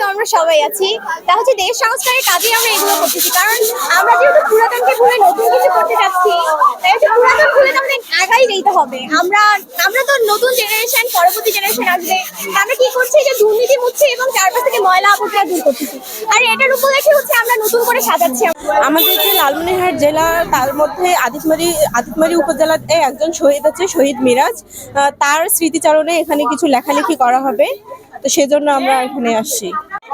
তো আমরা সবাই আছি। তা হচ্ছে দেশ সংস্কারের কাজে আমরা এগুলো করতেছি। কারণ আমরা যেহেতু পুরাতনকে ভুলে নতুন কিছু করতে যাচ্ছি, তাই পুরাতন ভুলে তো আমাদের আগাই যেতে হবে। আমরা আমরা তো নতুন জেনারেশন পরবর্তী জেনারেশন আসবে। আমরা কি করছি? যে দুর্নীতি হচ্ছে এবং চারপাশ থেকে ময়লা আবর্জনা দূর করতেছি। আর এটার উপলক্ষে হচ্ছে আমরা নতুন করে সাজাচ্ছি। আমাদের যে লালমনিরহাট জেলা, তার মধ্যে আদিতমারি আদিতমারি উপজেলাতে একজন শহীদ আছে, শহীদ মিরাজ। তার স্মৃতিচারণে এখানে কিছু লেখালেখি করা হবে। তো সেজন্য আমরা এখানে আসছি।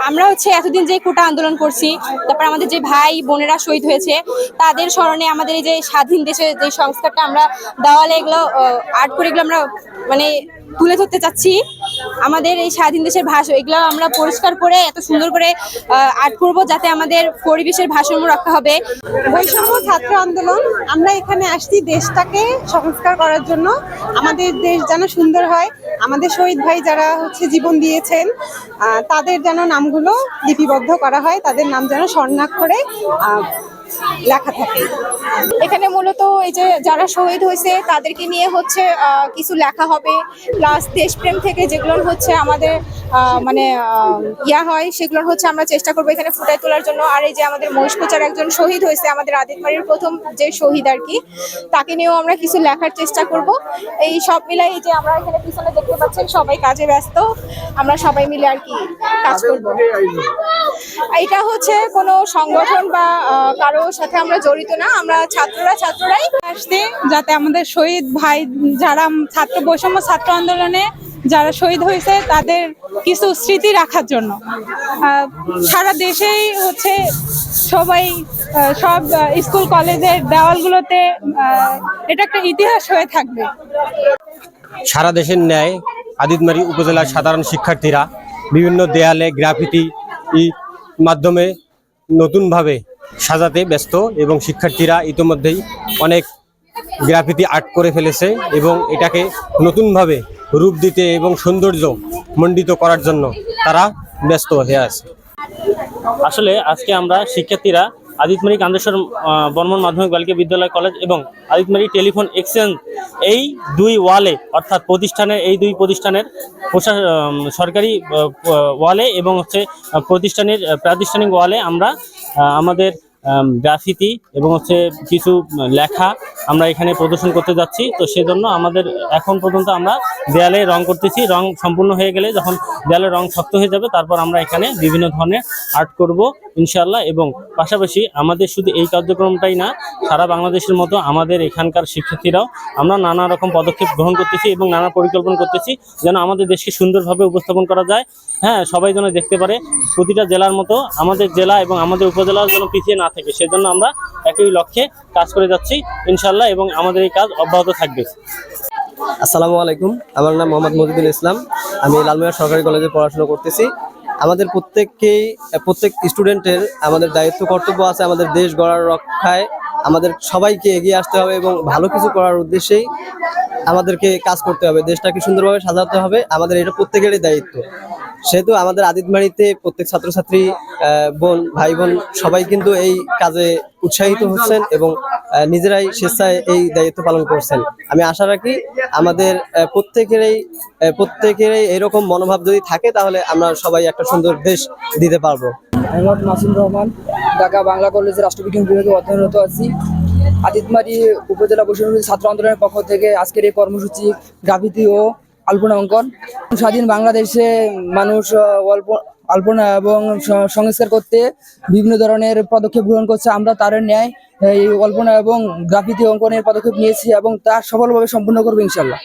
আমরা হচ্ছে এতদিন যে কোটা আন্দোলন করছি, তারপর আমাদের যে ভাই বোনেরা শহীদ হয়েছে, তাদের স্মরণে আমাদের এই যে স্বাধীন দেশে যে সংস্কারটা আমরা দেওয়ালে এগুলো আর্ট করে এগুলো আমরা মানে তুলে ধরতে চাচ্ছি। আমাদের এই স্বাধীন দেশের ভাষা, এগুলো আমরা পরিষ্কার করে, এত সুন্দর করে আর্ট করব যাতে আমাদের পরিবেশের ভারসাম্য রক্ষা হবে। বৈষম্য ছাত্র আন্দোলন, আমরা এখানে আসছি দেশটাকে সংস্কার করার জন্য। আমাদের দেশ যেন সুন্দর হয়। আমাদের শহীদ ভাই যারা হচ্ছে জীবন দিয়েছেন তাদের যেন নামগুলো লিপিবদ্ধ করা হয়, তাদের নাম যেন স্বর্ণাক্ষরে লেখা থাকে। এখানে মূলত এই যে যারা শহীদ হয়েছে তাদেরকে নিয়ে হচ্ছে কিছু লেখা হবে। প্লাস দেশপ্রেম থেকে যেগুলো হচ্ছে আমাদের মানে ইয়া হয় সেগুলোর হচ্ছে আমরা চেষ্টা করব এখানে ফুটাই তোলার জন্য। আর এই যে আমাদের মহিষকুচার একজন শহীদ হয়েছে আমাদের আদিতমারির প্রথম যে শহীদ আর কি তাকে নিয়েও আমরা কিছু লেখার চেষ্টা করব। এই সব মিলাই এই যে আমরা এখানে পিছনে দেখতে পাচ্ছেন সবাই কাজে ব্যস্ত। আমরা সবাই মিলে আর কি কাজ করব। এটা হচ্ছে কোনো সংগঠন বা আহ, কারোর সাথে আমরা জড়িত না, আমরা ছাত্ররা ছাত্ররাই আসতে যাতে আমাদের শহীদ ভাই যারা ছাত্র, বৈষম্য ছাত্র আন্দোলনে যারা শহীদ হয়েছে তাদের কিছু স্মৃতি রাখার জন্য। সারা দেশেই হচ্ছে সবাই সব স্কুল, কলেজের দেওয়ালগুলোতে এটা একটা ইতিহাস হয়ে থাকবে। সারা দেশের ন্যায় আদিতমারি উপজেলার সাধারণ শিক্ষার্থীরা বিভিন্ন দেয়ালে গ্রাফিটি মাধ্যমে নতুনভাবে সাজাতে ব্যস্ত এবং শিক্ষার্থীরা ইতোমধ্যেই অনেক গ্রাফিতি আর্ট করে ফেলেছে এবং এটাকে নতুনভাবে রূপ দিতে এবং সৌন্দর্য মণ্ডিত করার জন্য তারা ব্যস্ত হয়ে আছে। আসলে আজকে আমরা শিক্ষার্থীরা আদিতমারি কান্দেশ্বর বর্মন মাধ্যমিক বালিকা বিদ্যালয় কলেজ এবং আদিতমারি টেলিফোন এক্সচেঞ্জ এই দুই ওয়ালে অর্থাৎ প্রতিষ্ঠানের, এই দুই প্রতিষ্ঠানের সরকারি ওয়ালে এবং হচ্ছে প্রতিষ্ঠানের প্রাতিষ্ঠানিক ওয়ালে আমরা আমাদের গ্রাফিতি এবং হচ্ছে কিছু লেখা আমরা এখানে প্রদর্শন করতে যাচ্ছি। তো সেজন্য আমাদের এখন পর্যন্ত আমরা দেয়ালে রং করতেছি। রং সম্পূর্ণ হয়ে গেলে যখন দেয়ালে রং শক্ত হয়ে যাবে, তারপর আমরা এখানে বিভিন্ন ধরনের আর্ট করব ইনশাল্লাহ এবং পাশাপাশি আমাদের শুধু এই কার্যক্রমটাই না, সারা বাংলাদেশের মতো আমাদের এখানকার শিক্ষার্থীরাও আমরা নানা রকম পদক্ষেপ গ্রহণ করতেছি এবং নানা পরিকল্পনা করতেছি যেন আমাদের দেশকে সুন্দরভাবে উপস্থাপন করা যায়। হ্যাঁ সবাই যেন দেখতে পারে, প্রতিটা জেলার মতো আমাদের জেলা এবং আমাদের উপজেলা যেন পিছিয়ে না থাকে সেজন্য আমরা একই লক্ষ্যে কাজ করে যাচ্ছি ইনশাল্লাহ এবং আমাদের এই কাজ অব্যাহত থাকবে। আসসালামু আলাইকুম। আমার নাম মোহাম্মদ মজিদুল ইসলাম। আমি লালমিয়া সরকারি কলেজে পড়াশোনা করতেছি। আমাদের প্রত্যেককেই, প্রত্যেক স্টুডেন্টের আমাদের দায়িত্ব, কর্তব্য আছে আমাদের দেশ গড়ার রক্ষায়। আমাদের সবাইকে এগিয়ে আসতে হবে এবং ভালো কিছু করার উদ্দেশ্যেই আমাদেরকে কাজ করতে হবে। দেশটাকে সুন্দরভাবে সাজাতে হবে। আমাদের এটা প্রত্যেকেরই দায়িত্ব। সেহেতু আমাদের আদিতমারিতে প্রত্যেক ছাত্রছাত্রী বোন, ভাই, বোন সবাই কিন্তু এই কাজে উৎসাহিত হচ্ছেন এবং নিজেরাই স্বেচ্ছায় এই দায়িত্ব পালন করছেন। আমি আশা রাখি আমাদের প্রত্যেকেরই প্রত্যেকেরই এরকম মনোভাব যদি থাকে তাহলে আমরা সবাই একটা সুন্দর দেশ দিতে পারব। মোহাম্মদ মাসুম রহমান, ঢাকা বাংলা কলেজের রাষ্ট্রবিজ্ঞান বিভাগে অধ্যয়নরত আছি। আদিতমারি উপজেলা বৈষম্য ছাত্র আন্দোলনের পক্ষ থেকে আজকের এই কর্মসূচি, গ্রাফিতি ও আলপনা অঙ্কন। স্বাধীন বাংলাদেশে মানুষ অল্প, আলপনা এবং সংস্কার করতে বিভিন্ন ধরনের পদক্ষেপ গ্রহণ করছে। আমরা তার ন্যায় এই অল্পনা এবং গ্রাফিতি অঙ্কনের পদক্ষেপ নিয়েছি এবং তা সফলভাবে সম্পূর্ণ করব ইনশাল্লাহ।